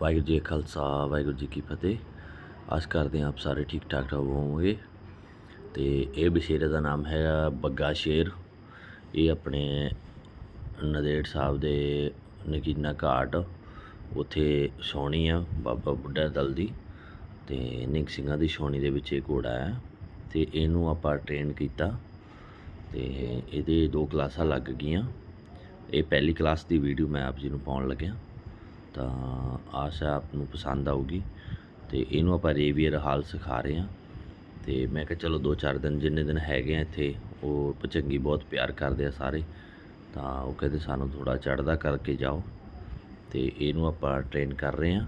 ਵਾਹਿਗੁਰੂ ਜੀ ਖਾਲਸਾ, ਵਾਹਿਗੁਰੂ ਜੀ ਕੀ ਫਤਿਹ। ਆਸ ਕਰਦੇ ਹਾਂ ਆਪ ਸਾਰੇ ਠੀਕ ਠਾਕ ਹੋਵੋਗੇ ਤੇ ਇਹ ਬਸ਼ੇਰੇ ਦਾ ਨਾਮ ਹੈ ਬੱਗਾ ਸ਼ੇਰ। ਇਹ ਆਪਣੇ ਨਦੇੜ ਸਾਹਿਬ ਦੇ ਨਗੀਨਾ ਘਾਟ, ਉੱਥੇ ਸੋਣੀ ਆ, ਬਾਬਾ ਬੁੱਢਾ ਦਲ ਦੀ ਤੇ ਨਿੰਗ ਸਿੰਘਾਂ ਦੀ ਸੋਣੀ ਦੇ ਵਿੱਚ ਇਹ ਘੋੜਾ ਹੈ ਤੇ ਇਹਨੂੰ ਆਪਾਂ ਟ੍ਰੇਨ ਕੀਤਾ ਤੇ ਇਹਦੇ ਦੋ ਕਲਾਸਾਂ ਲੱਗ ਗਈਆਂ। ਇਹ ਪਹਿਲੀ ਕਲਾਸ ਦੀ ਵੀਡੀਓ ਮੈਂ ਆਪ ਜੀ ਨੂੰ ਪਾਉਣ ਲੱਗਿਆ। ਤਾਂ ਆਸ ਹੈ ਆਪ ਨੂੰ ਪਸੰਦ ਆਊਗੀ ਤੇ ਇਹਨੂੰ ਆਪਾਂ ਰੇਵੀਅਰ ਹਾਲ ਸਿਖਾ ਰਹੇ ਹਾਂ। ਤੇ ਮੈਂ ਕਿਹਾ ਚਲੋ 2-4 ਦਿਨ ਜਿੰਨੇ ਦਿਨ ਹੈਗੇ ਆ ਇੱਥੇ, ਉਹ ਪਚੰਗੀ ਬਹੁਤ ਪਿਆਰ ਕਰਦੇ ਆ ਸਾਰੇ, ਤਾਂ ਉਹ ਕਹਿੰਦੇ ਸਾਨੂੰ ਥੋੜਾ ਚੜਦਾ ਕਰਕੇ ਜਾਓ। ਤੇ ਇਹਨੂੰ ਆਪਾਂ ਟ੍ਰੇਨ ਕਰ ਰਹੇ ਹਾਂ।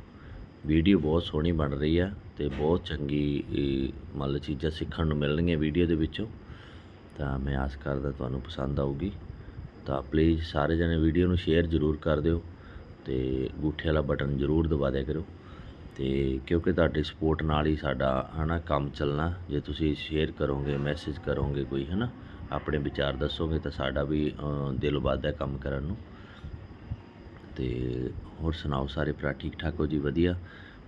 ਵੀਡੀਓ ਬਹੁਤ ਸੋਹਣੀ ਬਣ ਰਹੀ ਆ ਤੇ ਬਹੁਤ ਚੰਗੀ ਮਤਲਬ ਚੀਜ਼ਾਂ ਸਿੱਖਣ ਨੂੰ ਮਿਲਣਗੀਆਂ ਵੀਡੀਓ ਦੇ ਵਿੱਚੋਂ। ਤਾਂ ਮੈਂ ਆਸ ਕਰਦਾ ਤੁਹਾਨੂੰ ਪਸੰਦ ਆਊਗੀ। ਤਾਂ ਪਲੀਜ਼ ਸਾਰੇ ਜਣੇ ਵੀਡੀਓ ਨੂੰ ਸ਼ੇਅਰ ਜ਼ਰੂਰ ਕਰ ਦਿਓ। ਤੇ ਗੂਠੇ ਵਾਲਾ ਬਟਨ ਜ਼ਰੂਰ ਦਬਾ ਦਿਆ ਕਰੋ। ਤੇ ਕਿਉਂਕਿ ਤੁਹਾਡੀ ਸਪੋਰਟ ਨਾਲ ਹੀ ਸਾਡਾ, ਹਨਾ, ਕੰਮ ਚੱਲਣਾ, ਜੇ ਤੁਸੀਂ ਸ਼ੇਅਰ ਕਰੋਗੇ ਮੈਸੇਜ ਕਰੋਗੇ ਕੋਈ, ਹਨਾ, ਆਪਣੇ ਵਿਚਾਰ ਦੱਸੋਗੇ ਤਾਂ ਸਾਡਾ ਵੀ ਦਿਲ ਵੱਧਦਾ ਕੰਮ ਕਰਨ ਨੂੰ। ਤੇ ਹੋਰ ਸੁਣਾਓ, ਸਾਰੇ ਭਰਾ ਠੀਕ ਠਾਕ ਹੋ ਜੀ? ਵਧੀਆ।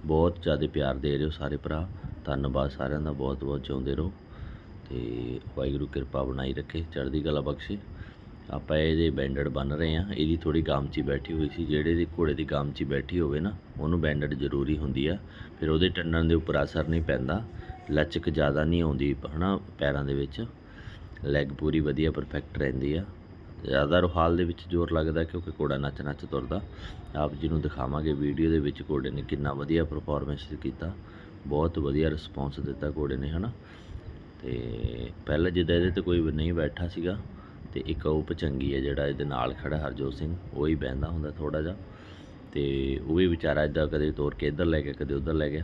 ਬਹੁਤ ਜ਼ਿਆਦਾ ਪਿਆਰ ਦੇ ਰਹੇ ਹੋ ਸਾਰੇ ਭਰਾ। ਧੰਨਵਾਦ ਸਾਰਿਆਂ ਦਾ ਬਹੁਤ ਬਹੁਤ ਚਾਹੁੰਦੇ ਰਹੋ। ਤੇ ਵਾਹਿਗੁਰੂ ਕਿਰਪਾ ਬਣਾਈ ਰੱਖੇ, ਚੜ੍ਹਦੀ ਕਲਾ ਬਖਸ਼ੇ। ਆਪਾਂ ਇਹਦੇ ਬੈਂਡਡ ਬਨ ਰਹੇ ਆ ਇਹਦੀ ਥੋੜੀ ਗਾਮਚੀ ਬੈਠੀ ਹੋਈ ਸੀ। ਜਿਹੜੇ ਦੀ ਘੋੜੇ ਦੀ ਗਾਮਚੀ ਬੈਠੀ ਹੋਵੇ ਨਾ, ਉਹਨੂੰ ਬੈਂਡਡ ਜ਼ਰੂਰੀ ਹੁੰਦੀ ਆ। ਫਿਰ ਉਹਦੇ ਟੰਡਣ ਦੇ ਉੱਪਰ ਅਸਰ ਨਹੀਂ ਪੈਂਦਾ। ਲਚਕ ਜ਼ਿਆਦਾ ਨਹੀਂ ਆਉਂਦੀ, ਹਨਾ, ਪੈਰਾਂ ਦੇ ਵਿੱਚ। ਲੈਗ ਪੂਰੀ ਵਧੀਆ ਪਰਫੈਕਟ ਰਹਿੰਦੀ ਆ। ਜ਼ਿਆਦਾ ਰੁਹਾਲ ਦੇ ਵਿੱਚ ਜ਼ੋਰ ਲੱਗਦਾ ਕਿਉਂਕਿ ਘੋੜਾ ਨੱਚ ਨੱਚ ਤੁਰਦਾ। ਆਪ ਜੀ ਨੂੰ ਦਿਖਾਵਾਂਗੇ ਵੀਡੀਓ ਦੇ ਵਿੱਚ ਘੋੜੇ ਨੇ ਕਿੰਨਾ ਵਧੀਆ ਪਰਫਾਰਮੈਂਸ ਕੀਤਾ। ਬਹੁਤ ਵਧੀਆ ਰਿਸਪੌਂਸ ਦਿੱਤਾ ਘੋੜੇ ਨੇ, ਹਨਾ। ਤੇ ਪਹਿਲਾਂ ਜਿੱਦਾਂ ਇਹਦੇ ਤੇ ਕੋਈ ਨਹੀਂ ਬੈਠਾ ਸੀਗਾ। ਤੇ ਇੱਕ ਉਹ ਪਚੰਗੀ ਹੈ ਜਿਹੜਾ ਇਹਦੇ ਨਾਲ ਖੜਾ ਹਰਜੋਤ ਸਿੰਘ, ਉਹ ਹੀ ਬਹਿੰਦਾ ਹੁੰਦਾ ਥੋੜਾ ਜਿਹਾ। ਤੇ ਉਹ ਵੀ ਵਿਚਾਰਾ ਇਦਾਂ ਕਦੇ ਤੋਰ ਕੇ ਇੱਧਰ ਲੈ ਗਿਆ, ਕਦੇ ਉੱਧਰ ਲੈ ਗਿਆ।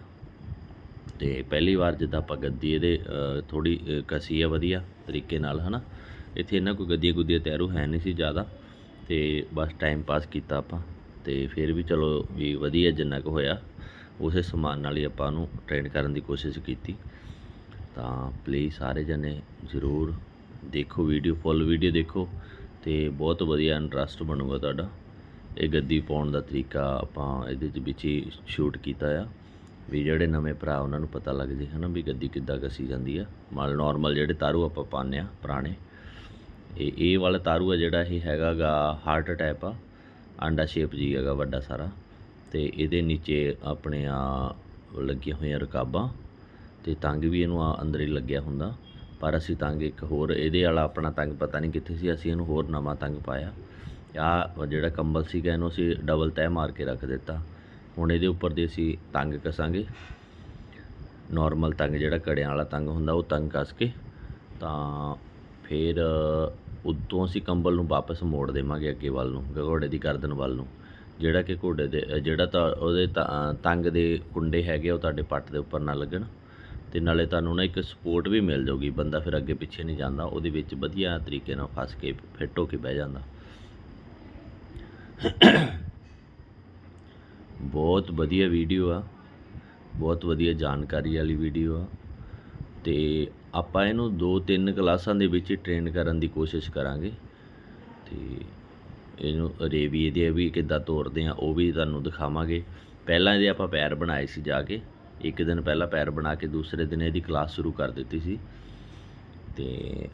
ਤੇ ਪਹਿਲੀ ਵਾਰ ਜਿੱਦਾਂ ਆਪਾਂ ਗੱਦੀ ਇਹਦੇ ਥੋੜੀ ਕਸੀ ਆ ਵਧੀਆ ਤਰੀਕੇ ਨਾਲ, ਹਨਾ। ਇੱਥੇ ਇਹਨਾਂ ਕੋਈ ਗੱਦੀਆਂ ਗੁੱਦੀਆਂ ਤੈਰੂ ਹੈ ਨਹੀਂ ਸੀ ਜ਼ਿਆਦਾ। ਤੇ ਬਸ ਟਾਈਮ ਪਾਸ ਕੀਤਾ ਆਪਾਂ। ਤੇ ਫਿਰ ਵੀ ਚਲੋ ਵੀ ਵਧੀਆ ਜਿੰਨਾ ਕੁ ਹੋਇਆ, ਉਸੇ ਸਮਾਨ ਨਾਲ ਹੀ ਆਪਾਂ ਨੂੰ ਟ੍ਰੇਨ ਕਰਨ ਦੀ ਕੋਸ਼ਿਸ਼ ਕੀਤੀ। ਤਾਂ ਪਲੀਜ਼ ਸਾਰੇ ਜਣੇ ਜ਼ਰੂਰ ਦੇਖੋ ਵੀਡੀਓ ਫੁੱਲ ਵੀਡੀਓ ਦੇਖੋ ਤੇ ਬਹੁਤ ਵਧੀਆ ਇੰਟਰਸਟ ਬਣੂਗਾ ਤੁਹਾਡਾ। ਇਹ ਗੱਦੀ ਪਾਉਣ ਦਾ ਤਰੀਕਾ ਆਪਾਂ ਇਹਦੇ ਚ ਵਿੱਚ ਹੀ ਸ਼ੂਟ ਕੀਤਾ ਆ। ਵੀ ਜਿਹੜੇ ਨਵੇਂ ਭਰਾ ਉਹਨਾਂ ਨੂੰ ਪਤਾ ਲੱਗ ਜੇ ਹਨਾ ਵੀ ਗੱਦੀ ਕਿੱਦਾਂ ਕਸੀ ਜਾਂਦੀ ਆ। ਮਾਲ ਨਾਰਮਲ ਜਿਹੜੇ ਤਾਰੂ ਆਪਾਂ ਪਾਉਂਦੇ ਆ ਪੁਰਾਣੇ। ਇਹ ਇਹ ਵਾਲਾ ਤਾਰੂ ਆ ਜਿਹੜਾ ਇਹ ਹੈਗਾਗਾ ਹਾਰਟ ਟਾਈਪ ਆ। ਆਂਡਾ ਸ਼ੇਪ ਜੀ ਹੈਗਾ ਵੱਡਾ ਸਾਰਾ। ਤੇ ਇਹਦੇ ਨੀਚੇ ਆਪਣੇ ਆ ਲੱਗੀਆਂ ਹੋਈਆਂ ਰਕਾਬਾਂ। ਤੇ ਤੰਗ ਵੀ ਇਹਨੂੰ ਆ ਅੰਦਰ ਹੀ ਲੱਗਿਆ ਹੁੰਦਾ। ਪਰ ਅਸੀਂ ਤੰਗ ਇੱਕ ਹੋਰ, ਇਹਦੇ ਵਾਲਾ ਆਪਣਾ ਤੰਗ ਪਤਾ ਨਹੀਂ ਕਿੱਥੇ ਸੀ, ਅਸੀਂ ਇਹਨੂੰ ਹੋਰ ਨਵਾਂ ਤੰਗ ਪਾਇਆ। ਆ ਜਿਹੜਾ ਕੰਬਲ ਸੀਗਾ, ਇਹਨੂੰ ਅਸੀਂ ਡਬਲ ਤੈਅ ਮਾਰ ਕੇ ਰੱਖ ਦਿੱਤਾ। ਹੁਣ ਇਹਦੇ ਉੱਪਰ ਦੇ ਅਸੀਂ ਤੰਗ ਕਸਾਂਗੇ। ਨਾਰਮਲ ਤੰਗ ਜਿਹੜਾ ਕੜਿਆਂ ਵਾਲਾ ਤੰਗ ਹੁੰਦਾ, ਉਹ ਤੰਗ ਕਸ ਕੇ ਤਾਂ ਫਿਰ ਉਦੋਂ ਅਸੀਂ ਕੰਬਲ ਨੂੰ ਵਾਪਸ ਮੋੜ ਦੇਵਾਂਗੇ ਅੱਗੇ ਵੱਲ ਨੂੰ, ਘੋੜੇ ਦੀ ਗਰਦਨ ਵੱਲ ਨੂੰ। ਜਿਹੜਾ ਕਿ ਘੋੜੇ ਦੇ, ਜਿਹੜਾ ਤਾਂ ਉਹਦੇ ਤਾਂ- ਤੰਗ ਦੇ ਕੁੰਡੇ ਹੈਗੇ ਉਹ ਤੁਹਾਡੇ ਪੱਟ ਦੇ ਉੱਪਰ ਨਾ ਲੱਗਣ। ਤੇ ਨਾਲੇ ਤੁਹਾਨੂੰ ਨਾ ਇੱਕ ਸਪੋਰਟ ਵੀ ਮਿਲ ਜਾਊਗੀ। ਬੰਦਾ ਫਿਰ ਅੱਗੇ ਪਿੱਛੇ ਨਹੀਂ ਜਾਂਦਾ, ਉਹਦੇ ਵਿੱਚ ਵਧੀਆ ਤਰੀਕੇ ਨਾਲ ਫਸ ਕੇ ਫਿੱਟ ਹੋ ਕੇ ਬਹਿ ਜਾਂਦਾ। ਬਹੁਤ ਵਧੀਆ ਵੀਡੀਓ ਆ। ਬਹੁਤ ਵਧੀਆ ਜਾਣਕਾਰੀ ਵਾਲੀ ਵੀਡੀਓ ਆ। ਤੇ ਆਪਾਂ ਇਹਨੂੰ 2-3 ਕਲਾਸਾਂ ਦੇ ਵਿੱਚ ਟ੍ਰੇਨ ਕਰਨ ਦੀ ਕੋਸ਼ਿਸ਼ ਕਰਾਂਗੇ। ਤੇ ਇਹਨੂੰ ਰੇਵੀ ਦੇ ਵੀ ਕਿੱਦਾਂ ਤੋਰਦੇ ਆ, ਉਹ ਵੀ ਤੁਹਾਨੂੰ ਦਿਖਾਵਾਂਗੇ। ਪਹਿਲਾਂ ਇਹਦੇ ਆਪਾਂ ਪੈਰ ਬਣਾਏ ਸੀ ਜਾ ਕੇ। ਇੱਕ ਦਿਨ ਪਹਿਲਾਂ ਪੈਰ ਬਣਾ ਕੇ ਦੂਸਰੇ ਦਿਨ ਇਹਦੀ ਕਲਾਸ ਸ਼ੁਰੂ ਕਰ ਦਿੱਤੀ ਸੀ। ਤੇ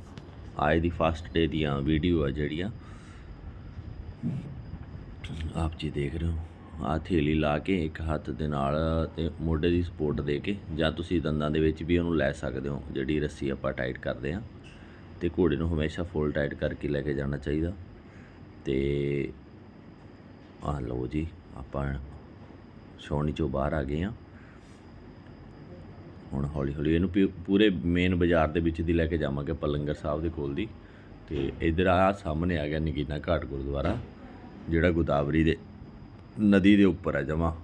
ਅੱਜ ਦੀ ਫਸਟ ਡੇ ਦੀਆਂ ਵੀਡੀਓ ਆ ਜਿਹੜੀਆਂ। ਆਪ ਜੀ ਦੇਖ ਰਹੇ ਹੋ। ਆ ਥੇਲੀ ਲਾ ਕੇ ਇੱਕ ਹੱਥ ਦੇ ਨਾਲ ਤੇ ਮੋਢੇ ਦੀ ਸਪੋਰਟ ਦੇ ਕੇ ਜਾਂ ਤੁਸੀਂ ਦੰਦਾਂ ਦੇ ਵਿੱਚ ਵੀ ਉਹਨੂੰ ਲੈ ਸਕਦੇ ਹੋ, ਜਿਹੜੀ ਰੱਸੀ ਆਪਾਂ ਟਾਈਟ ਕਰਦੇ ਆ ਤੇ ਘੋੜੇ ਨੂੰ ਹਮੇਸ਼ਾ ਫੁੱਲ ਟਾਈਟ ਕਰਕੇ ਲੈ ਕੇ ਜਾਣਾ ਚਾਹੀਦਾ। ਤੇ ਆ ਲਓ ਜੀ, ਆਪਾਂ ਛੋਣੀ ਚੋਂ ਬਾਹਰ ਆ ਗਏ ਆ ਹੁਣ ਹੌਲੀ ਹੌਲੀ ਇਹਨੂੰ ਪੂ- ਪੂਰੇ ਮੇਨ ਬਾਜ਼ਾਰ ਦੇ ਵਿੱਚ ਦੀ ਲੈ ਕੇ ਜਾਵਾਂਗੇ ਪਲੰਗਰ ਸਾਹਿਬ ਦੇ ਕੋਲ ਦੀ। ਤੇ ਇਧਰ ਆ ਸਾਹਮਣੇ ਆ ਗਿਆ ਨਗੀਨਾ ਘਾਟ ਗੁਰਦੁਆਰਾ, ਜਿਹੜਾ ਗੋਦਾਵਰੀ ਦੇ ਨਦੀ ਦੇ ਉੱਪਰ ਹੈ ਜਮਾ।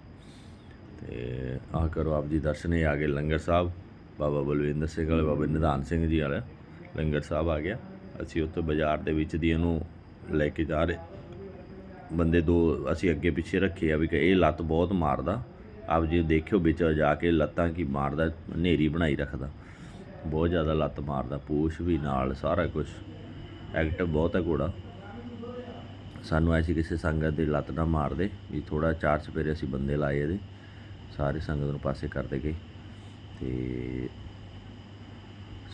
ਤੇ ਆਹ ਕਰੋ ਆਪ ਜੀ ਦਰਸ਼ਨ, ਇਹ ਆ ਗਏ ਲੰਗਰ ਸਾਹਿਬ। ਬਾਬਾ ਬਲਵਿੰਦਰ ਸਿੰਘ ਵਾਲੇ, ਬਾਬਾ ਨਿਧਾਨ ਸਿੰਘ ਜੀ ਵਾਲਾ ਲੰਗਰ ਸਾਹਿਬ ਆ ਗਿਆ। ਅਸੀਂ ਉੱਥੇ ਬਾਜ਼ਾਰ ਦੇ ਵਿੱਚ ਦੀ ਇਹਨੂੰ ਲੈ ਕੇ ਜਾ ਰਹੇ। ਬੰਦੇ ਦੋ ਅਸੀਂ ਅੱਗੇ ਪਿੱਛੇ ਰੱਖੇ ਆ ਵੀ ਕਿ ਇਹ ਲੱਤ ਬਹੁਤ ਮਾਰਦਾ। ਆਪ ਜੀ ਦੇਖਿਓ ਵਿੱਚ ਜਾ ਕੇ ਲੱਤਾਂ ਕੀ ਮਾਰਦਾ, ਹਨੇਰੀ ਬਣਾਈ ਰੱਖਦਾ। ਬਹੁਤ ਜ਼ਿਆਦਾ ਲੱਤ ਮਾਰਦਾ, ਪੂਛ ਵੀ ਨਾਲ, ਸਾਰਾ ਕੁਝ ਐਕਟਿਵ ਬਹੁਤ ਹੈ ਘੋੜਾ। ਸਾਨੂੰ ਐਸੀ ਕਿਸੇ ਸੰਗਤ ਦੀ ਲੱਤ ਨਾ ਮਾਰ ਦੇ, ਵੀ ਥੋੜਾ ਚਾਰ ਚਪੇਰੇ ਅਸੀਂ ਬੰਦੇ ਲਾਏ ਇਹਦੇ। ਸਾਰੇ ਸੰਗਤ ਨੂੰ ਪਾਸੇ ਕਰਦੇ ਗਏ ਤੇ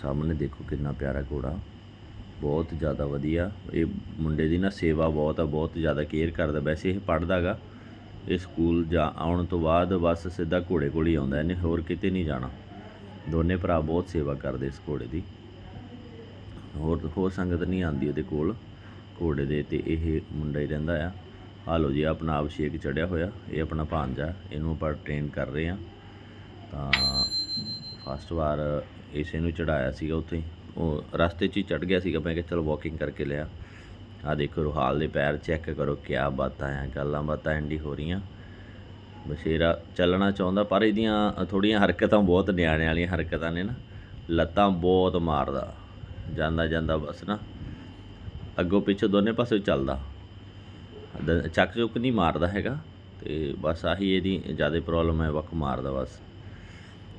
ਸਾਹਮਣੇ ਦੇਖੋ ਕਿੰਨਾ ਪਿਆਰਾ ਘੋੜਾ। ਬਹੁਤ ਜ਼ਿਆਦਾ ਵਧੀਆ। ਇਹ ਮੁੰਡੇ ਦੀ ਨਾ ਸੇਵਾ ਬਹੁਤ ਆ ਬਹੁਤ ਜ਼ਿਆਦਾ ਕੇਅਰ ਕਰਦਾ। ਵੈਸੇ ਇਹ ਪੜਦਾਗਾ ਇਹ ਸਕੂਲ ਜਾ ਆਉਣ ਤੋਂ ਬਾਅਦ ਬਸ ਸਿੱਧਾ ਘੋੜੇ ਕੋਲ ਹੀ ਆਉਂਦਾ, ਇਹਨੇ ਹੋਰ ਕਿਤੇ ਨਹੀਂ ਜਾਣਾ। ਦੋਨੇ ਭਰਾ ਬਹੁਤ ਸੇਵਾ ਕਰਦੇ ਇਸ ਘੋੜੇ ਦੀ। ਹੋਰ ਹੋਰ ਸੰਗਤ ਨਹੀਂ ਆਂਦੀ ਉਹਦੇ ਕੋਲ ਘੋੜੇ ਦੇ, ਤੇ ਇਹ ਮੁੰਡਾ ਹੀ ਰਹਿੰਦਾ ਆ। ਆ ਲਓ ਜੀ, ਆਪਣਾ ਅਭਿਸ਼ੇਕ ਚੜਿਆ ਹੋਇਆ, ਇਹ ਆਪਣਾ ਭਾਂਜਾ ਇਹਨੂੰ ਆਪਾਂ ਟ੍ਰੇਨ ਕਰ ਰਹੇ ਆ ਤਾਂ ਫਸਟ ਵਾਰ ਇਸੇ ਨੂੰ ਚੜਾਇਆ ਸੀਗਾ ਉੱਥੇ ਉਹ ਰਸਤੇ 'ਚ ਹੀ ਚੜ ਗਿਆ ਸੀਗਾ, ਮੈਂ ਕਿਹਾ ਚਲੋ ਵਾਕਿੰਗ ਕਰਕੇ ਲਿਆ। ਆ ਦੇਖੋ, ਰੁਹਾਲ ਦੇ ਪੈਰ ਚੈੱਕ ਕਰੋ, ਕਿਆ ਬਾਤਾਂ ਆ ਗੱਲਾਂ ਬਾਤਾਂ ਐਂਡੀ ਹੋ ਰਹੀਆਂ। ਬਸ਼ੇਰਾ ਚੱਲਣਾ ਚਾਹੁੰਦਾ, ਪਰ ਇਹਦੀਆਂ ਥੋੜੀਆਂ ਹਰਕਤਾਂ ਬਹੁਤ ਨਿਆਣੇ ਵਾਲੀਆਂ ਹਰਕਤਾਂ ਨੇ ਨਾ। ਲੱਤਾਂ ਬਹੁਤ ਮਾਰਦਾ। ਜਾਂਦਾ ਜਾਂਦਾ ਬਸ ਨਾ। ਅੱਗੋਂ ਪਿੱਛੋਂ ਦੋਨੇ ਪਾਸੇ ਚੱਲਦਾ। ਦ- ਚੱਕ ਚੁੱਕ ਨਹੀਂ ਮਾਰਦਾ ਹੈਗਾ, ਤੇ ਬਸ ਆਹੀ ਇਹਦੀ ਜ਼ਿਆਦਾ ਪ੍ਰੋਬਲਮ ਹੈ ਵਕ ਮਾਰਦਾ ਬਸ।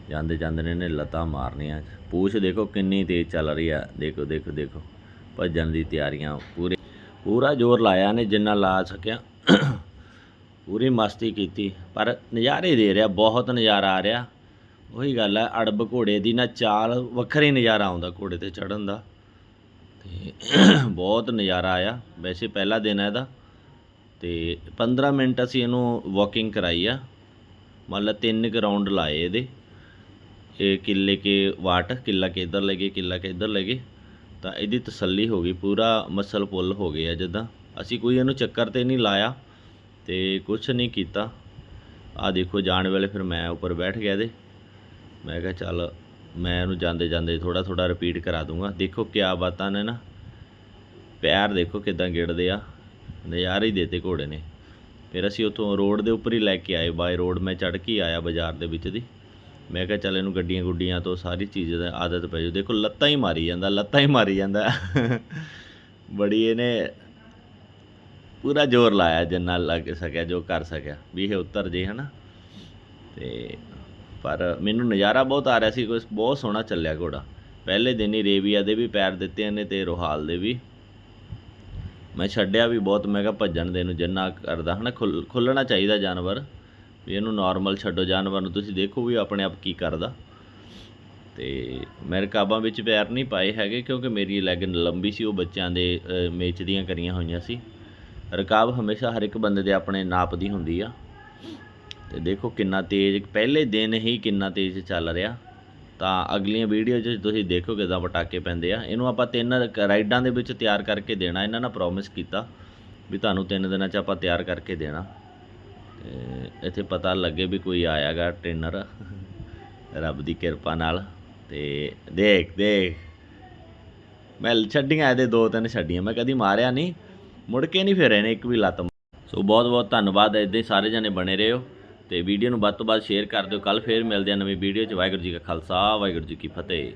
ਜਾਂਦੇ ਜਾਂਦੇ ਨੇ ਇਹਨੇ ਲੱਤਾਂ ਮਾਰਨੀਆਂ। ਪੂਛ ਦੇਖੋ ਕਿੰਨੀ ਤੇਜ਼ ਚੱਲ ਰਹੀ ਆ। ਦੇਖੋ ਦੇਖੋ ਦੇਖੋ। ਭੱਜਣ ਦੀ ਤਿਆਰੀਆਂ ਪੂਰੇ ਪੂਰਾ ਜ਼ੋਰ ਲਾਇਆ ਨੇ, ਜਿੰਨਾ ਲਾ ਸਕਿਆ। ਪੂਰੀ ਮਸਤੀ ਕੀਤੀ। ਪਰ ਨਜ਼ਾਰੇ ਦੇ ਰਿਹਾ, ਬਹੁਤ ਨਜ਼ਾਰਾ ਆ ਰਿਹਾ। ਉਹੀ ਗੱਲ ਹੈ ਅੜਬ ਘੋੜੇ ਦੀ ਨਾ ਚਾਲ, ਵੱਖਰੇ ਨਜ਼ਾਰਾ ਆਉਂਦਾ ਘੋੜੇ ਤੇ ਚੜਨ ਦਾ। ਤੇ ਬਹੁਤ ਨਜ਼ਾਰਾ ਆਇਆ। ਵੈਸੇ ਪਹਿਲਾ ਦਿਨ ਹੈ ਇਹਦਾ। ਤੇ 15 ਮਿੰਟ ਅਸੀਂ ਇਹਨੂੰ ਵਾਕਿੰਗ ਕਰਾਈ ਆ। ਮੰਨ ਲਾ ਤਿੰਨ ਕੁ ਰਾਉਂਡ ਲਾਏ ਇਹਦੇ। ਇਹ ਕਿੱਲੇ ਕੇ ਵਾਟ, ਕਿੱਲਾ ਕੇ ਇੱਧਰ ਲੱਗੇ ਕਿੱਲਾ ਕੇ ਇੱਧਰ ਲੈ ਗਏ। ਤਾਂ ਇਹਦੀ ਤਸੱਲੀ ਹੋ ਗਈ, ਪੂਰਾ ਮਸਲ ਪੁੱਲ ਹੋ ਗਿਆ ਜਿੱਦਾਂ। ਅਸੀਂ ਕੋਈ ਇਹਨੂੰ ਚੱਕਰ ਤੇ ਨਹੀਂ ਲਾਇਆ ਤੇ ਕੁਝ ਨਹੀਂ ਕੀਤਾ। ਆ ਦੇਖੋ, ਜਾਣ ਵੇਲੇ ਫਿਰ ਮੈਂ ਉੱਪਰ ਬੈਠ ਗਿਆ ਦੇ ਮੈਂ ਕਿਹਾ, ਚੱਲ ਮੈਂ ਇਹਨੂੰ ਜਾਂਦੇ ਜਾਂਦੇ ਥੋੜਾ ਥੋੜਾ ਰਿਪੀਟ ਕਰਾ ਦੂੰਗਾ। ਦੇਖੋ ਕਿਆ ਬਾਤਾਂ ਨੇ ਨਾ। ਪੈਰ ਦੇਖੋ ਕਿਦਾਂ ਗਿੜਦੇ ਆ। ਨਜ਼ਾਰੇ ਹੀ ਦੇਤੇ ਘੋੜੇ ਨੇ। ਫਿਰ ਅਸੀਂ ਉੱਥੋਂ ਰੋਡ ਦੇ ਉੱਪਰ ਹੀ ਲੈ ਕੇ ਆਏ। ਬਾਈ ਰੋਡ ਮੈਂ ਚੜ੍ਹ ਕੇ ਆਇਆ ਬਾਜ਼ਾਰ ਦੇ ਵਿੱਚ ਦੀ। ਮੈਂ ਕਿਹਾ ਚੱਲ ਇਹਨੂੰ ਗੱਡੀਆਂ ਗੁੱਡੀਆਂ ਤੋਂ ਸਾਰੀ ਚੀਜ਼ ਦਾ ਆਦਤ ਪੈ ਜਾਊ ਦੇਖੋ, ਲੱਤਾਂ ਹੀ ਮਾਰੀ ਜਾਂਦਾ, ਲੱਤਾਂ ਹੀ ਮਾਰੀ ਜਾਂਦਾ। ਬੜੀ ਇਹਨੇ ਪੂਰਾ ਜ਼ੋਰ ਲਾਇਆ ਜਿੰਨਾ ਲੱਗ ਸਕਿਆ, ਜੋ ਕਰ ਸਕਿਆ। ਵੀ ਇਹ ਉੱਤਰ ਜੇ, ਹਨਾ? ਤੇ ਪਰ ਮੈਨੂੰ ਨਜ਼ਾਰਾ ਬਹੁਤ ਆ ਰਿਹਾ ਸੀ, ਕੋਈ ਬਹੁਤ ਸੋਹਣਾ ਚੱਲਿਆ ਘੋੜਾ। ਪਹਿਲੇ ਦਿਨ ਹੀ ਰੇਵੀਆ ਦੇ ਵੀ ਪੈਰ ਦਿੱਤੇ ਨੇ ਤੇ ਰੋਹਾਲ ਦੇ ਵੀ। ਮੈਂ ਛੱਡਿਆ ਵੀ ਬਹੁਤ, ਮੈਂ ਕਿਹਾ ਭੱਜਣ ਦੇ ਨੂੰ ਜਿੰਨਾ ਕਰਦਾ, ਹਨਾ? ਖੁੱਲ- ਖੁੱਲਣਾ ਚਾਹੀਦਾ ਜਾਨਵਰ। ਵੀ ਇਹਨੂੰ ਨਾਰਮਲ ਛੱਡੋ, ਜਾਨਵਰ ਨੂੰ ਤੁਸੀਂ ਦੇਖੋ ਵੀ ਆਪਣੇ ਆਪ ਕੀ ਕਰਦਾ। ਤੇ ਮੈਂ ਰਕਾਬਾਂ ਵਿੱਚ ਪੈਰ ਨਹੀਂ ਪਾਏ ਹੈਗੇ ਕਿਉਂਕਿ ਮੇਰੀ ਲੈਗ ਲੰਬੀ ਸੀ, ਉਹ ਬੱਚਿਆਂ ਦੇ ਮੇਚ ਦੀਆਂ ਕਰੀਆਂ ਹੋਈਆਂ ਸੀ। ਰਕਾਬ ਹਮੇਸ਼ਾ ਹਰ ਇੱਕ ਬੰਦੇ ਦੇ ਆਪਣੇ ਨਾਪ ਦੀ ਹੁੰਦੀ ਆ। ਤੇ ਦੇਖੋ ਕਿੰਨਾ ਤੇਜ਼, ਪਹਿਲੇ ਦਿਨ ਹੀ ਕਿੰਨਾ ਤੇਜ਼ ਚੱਲ ਰਿਹਾ। ਤਾਂ ਅਗਲੀਆਂ ਵੀਡੀਓ 'ਚ ਤੁਸੀਂ ਦੇਖੋ ਕਿਦਾਂ ਪਟਾਕੇ ਪੈਂਦੇ ਆ। ਇਹਨੂੰ ਆਪਾਂ ਤਿੰਨ ਰਾਈਡਾਂ ਦੇ ਵਿੱਚ ਤਿਆਰ ਕਰਕੇ ਦੇਣਾ, ਇਹਨਾਂ ਨਾਲ ਪ੍ਰੋਮਿਸ ਕੀਤਾ ਵੀ ਤੁਹਾਨੂੰ ਤਿੰਨ ਦਿਨਾਂ 'ਚ ਆਪਾਂ ਤਿਆਰ ਕਰਕੇ ਦੇਣਾ। ਇੱਥੇ ਪਤਾ ਲੱਗੇ ਵੀ ਕੋਈ ਆਇਆਗਾ ਟ੍ਰੇਨਰ ਰੱਬ ਦੀ ਕਿਰਪਾ ਨਾਲ ਤੇ ਦੇਖ ਦੇਖ। ਮੈਂ ਛੱਡੀਆਂ ਇਹਦੇ ਦੋ ਤਿੰਨ ਛੱਡੀਆਂ, ਮੈਂ ਕਦੀ ਮਾਰਿਆ ਨਹੀਂ, ਮੁੜ ਕੇ ਨਹੀਂ ਫਿਰ ਇਹਨੇ ਇੱਕ ਵੀ ਲੱਤ ਸੋ ਬਹੁਤ ਬਹੁਤ ਧੰਨਵਾਦ, ਇੱਦਾਂ ਸਾਰੇ ਜਣੇ ਬਣੇ ਰਹੋ ਤੇ ਵੀਡੀਓ ਨੂੰ ਵੱਧ ਤੋਂ ਵੱਧ ਸ਼ੇਅਰ ਕਰ ਦਿਓ। ਕੱਲ ਫੇਰ ਮਿਲਦੇ ਆ ਨਵੀਂ ਵੀਡੀਓ 'ਚ। ਵਾਹਿਗੁਰੂ ਜੀ ਕਾ ਖਾਲਸਾ, ਵਾਹਿਗੁਰੂ ਜੀ ਕੀ ਫਤਿਹ।